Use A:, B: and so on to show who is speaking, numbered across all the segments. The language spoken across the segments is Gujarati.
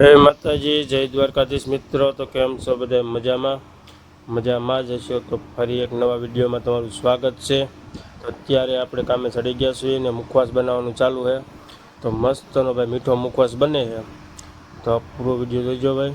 A: જય માતાજી, જય દ્વારકાધીશ. મિત્રો, તો કેમ છો બધા? મજામાં? મજામાં જ હશો? તો ફરી એક નવા વિડીયોમાં તમારું સ્વાગત છે. તો અત્યારે આપણે કામે ચડી ગયા છીએ ને મુખવાસ બનાવવાનું ચાલુ છે. તો મસ્તનો ભાઈ મીઠો મુખવાસ બને છે. તો પૂરો વીડિયો જોઈજો ભાઈ.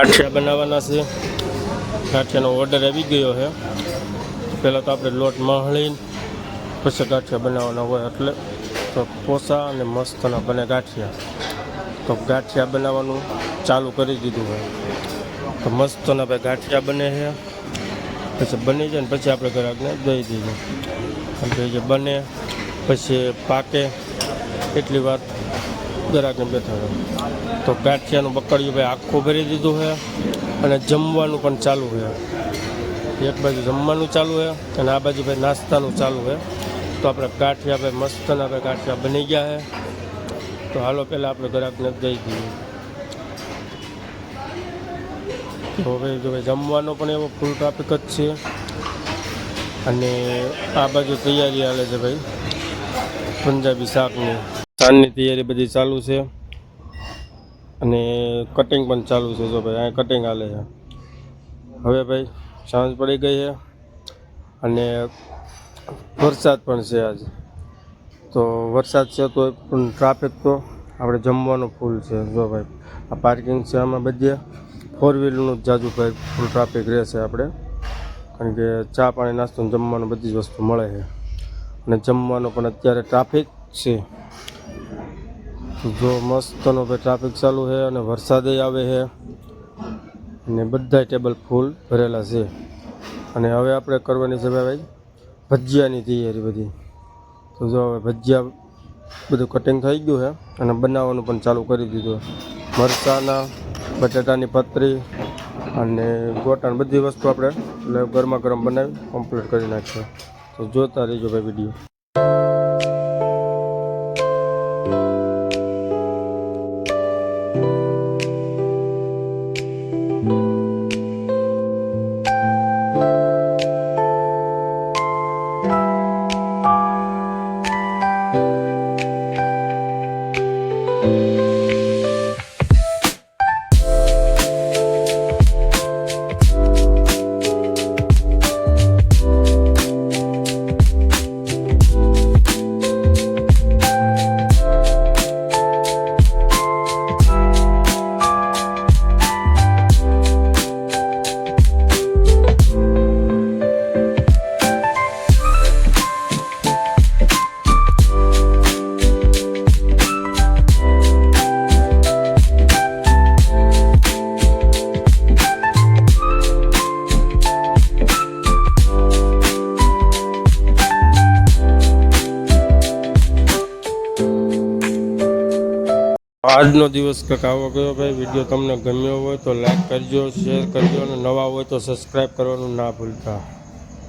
A: ગાંઠિયા બનાવવાના છે. ગાંઠિયાનો ઓર્ડર આવી ગયો છે. પહેલાં તો આપણે લોટ મહળીને, પછી ગાંઠિયા બનાવવાના હોય એટલે તો પોસા અને મસ્તના બને ગાંઠિયા. તો ગાંઠિયા બનાવવાનું ચાલુ કરી દીધું હોય તો મસ્તના ભાઈ ગાંઠિયા બને છે. પછી બની જાય ને પછી આપણે ગ્રાહકને દઈ દઈએ. જે બને, પછી પાકે, એટલી વાત ગ્રાહકને બેઠા હોય તો ગાંઠિયાનું બકડિયું ભાઈ આખું ભરી દીધું છે અને જમવાનું પણ ચાલુ છે. એક બાજુ જમવાનું ચાલુ છે અને આ બાજુ ભાઈ નાસ્તાનું ચાલુ છે. તો આપણે ગાંઠિયા ભાઈ મસ્તના ભાઈ ગાંઠિયા બની ગયા છે. તો હાલો પહેલાં આપણે ગ્રાહકને દઈ દઈએ. તો હવે જો જમવાનો પણ એવો ફૂલ ટ્રાફિક જ છે. અને આ બાજુ તૈયારી હાલે છે ભાઈ. પંજાબી શાકની. સાંજની તૈયારી બધી ચાલુ છે. અને કટિંગ પણ ચાલુ છે જો ભાઈ અહીંયા કટિંગ હાલે છે. હવે ભાઈ, સાંજ પડી ગઈ છે અને વરસાદ પણ છે આજ. તો વરસાદ છે તો પણ ટ્રાફિક તો આપણે જમવાનું ફૂલ છે. જો ભાઈ, આ પાર્કિંગ છે આમાં બધે. ફોર વ્હીલરનું જ જાજુ ભાઈ ફૂલ ટ્રાફિક રહેશે આપણે. કારણ કે ચા પાણી નાસ્તો જમવાનું બધી જ વસ્તુ મળે છે. અને જમવાનું પણ અત્યારે ટ્રાફિક છે. જો મસ્તનો ભાઈ ટ્રાફિક ચાલુ છે અને વરસાદે આવે છે. ને બધા ટેબલ ફૂલ ભરેલા છે. અને હવે આપણે કરવાની છે ભાઈ ભજીયાની તૈયારી બધી. તો જો હવે ભજીયા બધું કટિંગ થઈ ગયું છે અને બનાવવાનું પણ ચાલુ કરી દીધું મરચાના, બટાટાની પતરી અને ગોટાણ બધી વસ્તુ આપણે એટલે ગરમા ગરમ બનાવી કમ્પ્લીટ કરી નાખીએ તો જોતા રહીજો ભાઈ વીડિયો આજનો દિવસ કંઈક આવો ગયો ભાઈ, વીડિયો તમને ગમ્યો હોય તો લાઈક કરજો શેર કરજો અને નવા હોય તો સબસ્ક્રાઈબ કરવાનું ના ભૂલતા.